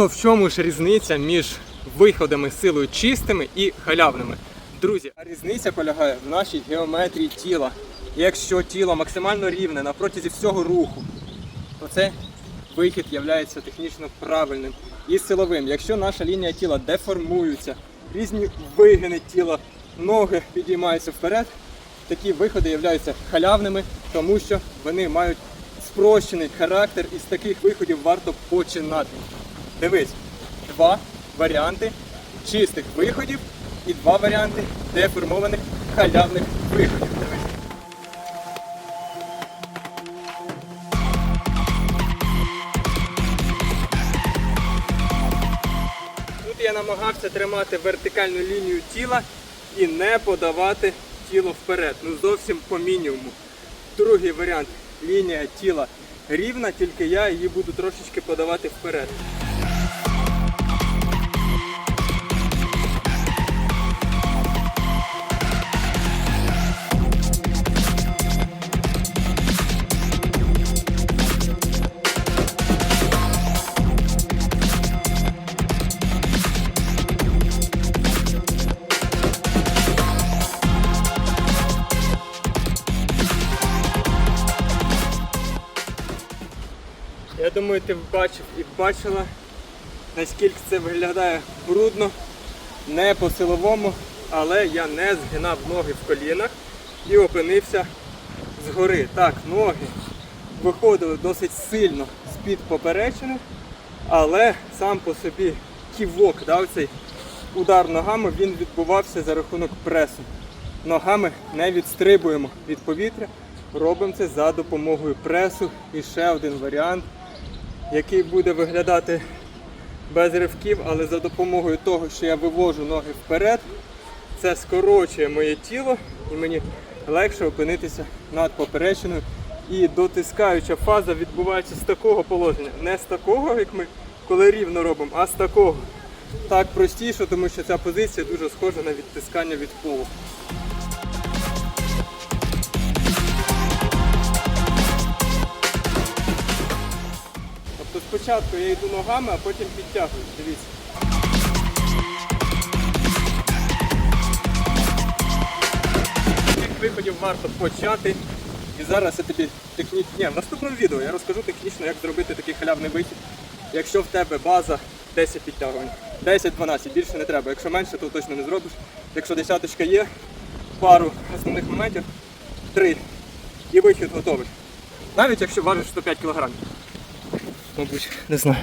То в чому ж різниця між виходами силою чистими і халявними? Друзі, а різниця полягає в нашій геометрії тіла. Якщо тіло максимально рівне на протязі всього руху, то це вихід є технічно правильним і силовим. Якщо наша лінія тіла деформується, різні вигини тіла, ноги підіймаються вперед, такі виходи являються халявними, тому що вони мають спрощений характер, і з таких виходів варто починати. Дивись, два варіанти чистих виходів і два варіанти деформованих халявних виходів. Тут я намагався тримати вертикальну лінію тіла і не подавати тіло вперед. Ну зовсім по мінімуму. Другий варіант лінія тіла рівна, тільки я її буду трошечки подавати вперед. Я думаю, ти бачив і бачила, наскільки це виглядає брудно, не по силовому, але я не згинав ноги в колінах і опинився згори. Так, ноги виходили досить сильно з-під поперечини, але сам по собі ківок, да, цей удар ногами, він відбувався за рахунок пресу. Ногами не відстрибуємо від повітря, робимо це за допомогою пресу. І ще один варіант який буде виглядати без ривків, але за допомогою того, що я вивожу ноги вперед, це скорочує моє тіло і мені легше опинитися над поперечиною. І дотискаюча фаза відбувається з такого положення. Не з такого, як ми коли рівно робимо, а з такого. Так простіше, тому що ця позиція дуже схожа на відтискання від полу. Спочатку я йду ногами, а потім підтягую. Дивіться. Цих виходів варто почати. І зараз я тобі технічно. Ні, в наступному відео я розкажу технічно, як зробити такий халявний вихід. Якщо в тебе база 10 підтягувань, 10-12, більше не треба. Якщо менше, то точно не зробиш. Якщо десяточка є, пару основних моментів, три. І вихід готовий. Навіть якщо важиш 105 кг. Мабуть, не знаю.